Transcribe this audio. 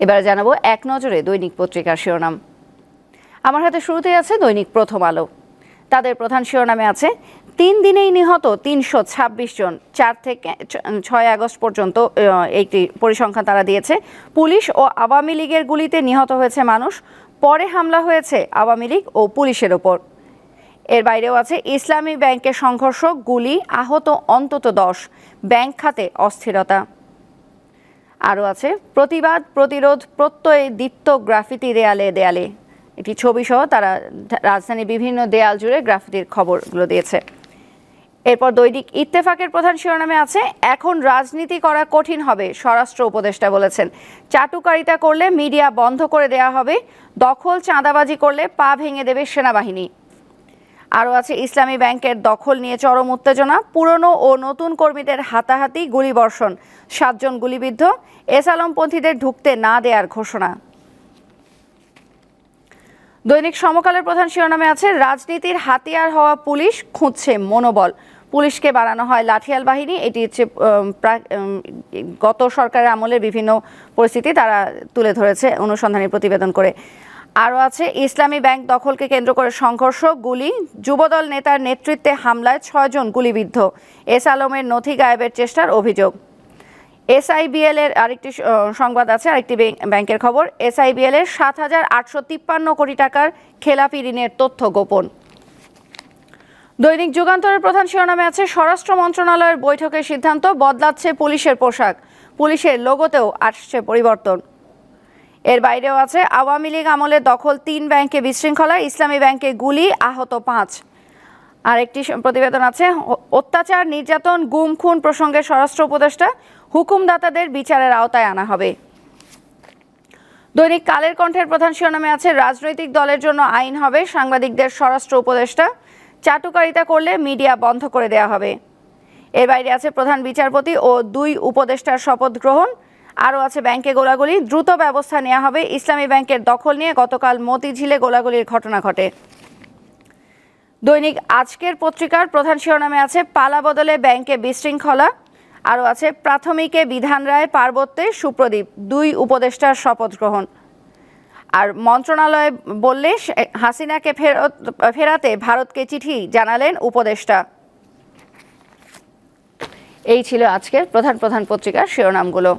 এবার জানাব এক নজরে দৈনিক পত্রিকার শিরোনাম। আমার হাতে শুরুতেই আছে দৈনিক প্রথম আলো। তাদের প্রধান শিরোনামে আছে, তিন দিনেই নিহত তিনশো ছাব্বিশ জন, চার থেকে ছয় আগস্ট পর্যন্ত একটি পরিসংখ্যান তারা দিয়েছে। পুলিশ ও আওয়ামী লীগের গুলিতে নিহত হয়েছে মানুষ, পরে হামলা হয়েছে আওয়ামী লীগ ও পুলিশের ওপর। এর বাইরেও আছে, ইসলামী ব্যাংকের সংঘর্ষ, গুলি আহত অন্তত দশ, ব্যাংক খাতে অস্থিরতা। আরও আছে, প্রতিবাদ, প্রতিরোধ, প্রত্যয়ে দীপ্ত গ্রাফিতি দেয়ালে দেয়ালে। একটি ছবি সহ তারা রাজধানীর বিভিন্ন দেয়াল জুড়ে গ্রাফিতির খবরগুলো দিয়েছে। এরপর দৈনিক ইত্তেফাকের প্রধান শিরোনামে আছে, এখন রাজনীতি করা কঠিন হবে, স্বরাষ্ট্র উপদেষ্টা বলেছেন। চাটুকারিতা করলে মিডিয়া বন্ধ করে দেয়া হবে, দখল চাঁদাবাজি করলে পা ভেঙে দেবে সেনাবাহিনী। আরও আছে, ইসলামী ব্যাংকের দখল নিয়ে চরম উত্তেজনা, পুরনো ও নতুন কর্মীদের হাতাহাতি গুলিবর্ষণ। সাতজন গুলিবিদ্ধ, এস আলমপন্থীদের ঢুকতে না দেয়ার ঘোষণা। দৈনিক সমকালের প্রধান শিরোনামে আছে, রাজনীতির হাতিয়ার হওয়া পুলিশ খুঁজছে মনোবল। পুলিশকে বাড়ানো হয় লাঠিয়াল বাহিনী, এটি হচ্ছে গত সরকারের আমলের বিভিন্ন পরিস্থিতি তারা তুলে ধরেছে অনুসন্ধানী প্রতিবেদন করে। আরও আছে, ইসলামী ব্যাংক দখলকে কেন্দ্র করে সংঘর্ষ, গুলি। যুবদল নেতার নেতৃত্বে হামলায় ছয়জন গুলিবিদ্ধ। এস আলমের নথি গায়েবের চেষ্টার অভিযোগ। এসআইবিএল এর আরেকটি সংবাদ আছে, আরেকটি ব্যাংকের খবর। এসআইবিএল এর সাত হাজার আটশো তিপ্পান্ন কোটি টাকার খেলাপি ঋণের তথ্য গোপন। দৈনিক যুগান্তরের প্রধান শিরোনামে আছে, স্বরাষ্ট্র মন্ত্রণালয়ের বৈঠকের সিদ্ধান্ত বদলাচ্ছে পুলিশের পোশাক। পুলিশের লোগোতেও আসছে পরিবর্তন। এর বাইরেও আছে, আওয়ামী লীগ আমলে দখল তিন ব্যাংকে বিশৃঙ্খলা, ইসলামী ব্যাংকে গুলি, আহত পাঁচ। আরেকটি প্রতিবেদন আছে অত্যাচার, নির্যাতন, গুম, খুন প্রসঙ্গে স্বরাষ্ট্র উপদেষ্টা হুকুমদাতাদের বিচারের আওতায় আনা হবে। দৈনিক কালের কণ্ঠের প্রধান শিরোনামে আছে, রাজনৈতিক দলের জন্য আইন হবে, সাংবাদিকদের স্বরাষ্ট্র উপদেষ্টা চাটুকারিতা করলে মিডিয়া বন্ধ করে দেওয়া হবে। এর বাইরে আছে প্রধান বিচারপতি ও দুই উপদেষ্টার শপথ গ্রহণ আরও আছে ব্যাংকে গোলাগুলি। দ্রুত ব্যবস্থা নেওয়া হবে। ইসলামী ব্যাংকের দখল নিয়ে গতকাল মতিঝিলে গোলাগুলির ঘটনা ঘটে। দৈনিক আজকের পত্রিকার প্রধান শিরোনামে আছে, পালা বদলে ব্যাংকে বিশৃঙ্খলা। আরও আছে, প্রাথমিকে বিধান রায় পার্বত্যে সুপ্রদীপ, দুই উপদেষ্টার শপথ গ্রহণ। আর মন্ত্রণালয় বললে হাসিনাকে ফেরত, ফেরাতে ভারতকে চিঠি জানালেন উপদেষ্টা। এই ছিল আজকের প্রধান প্রধান পত্রিকার শিরোনামগুলো।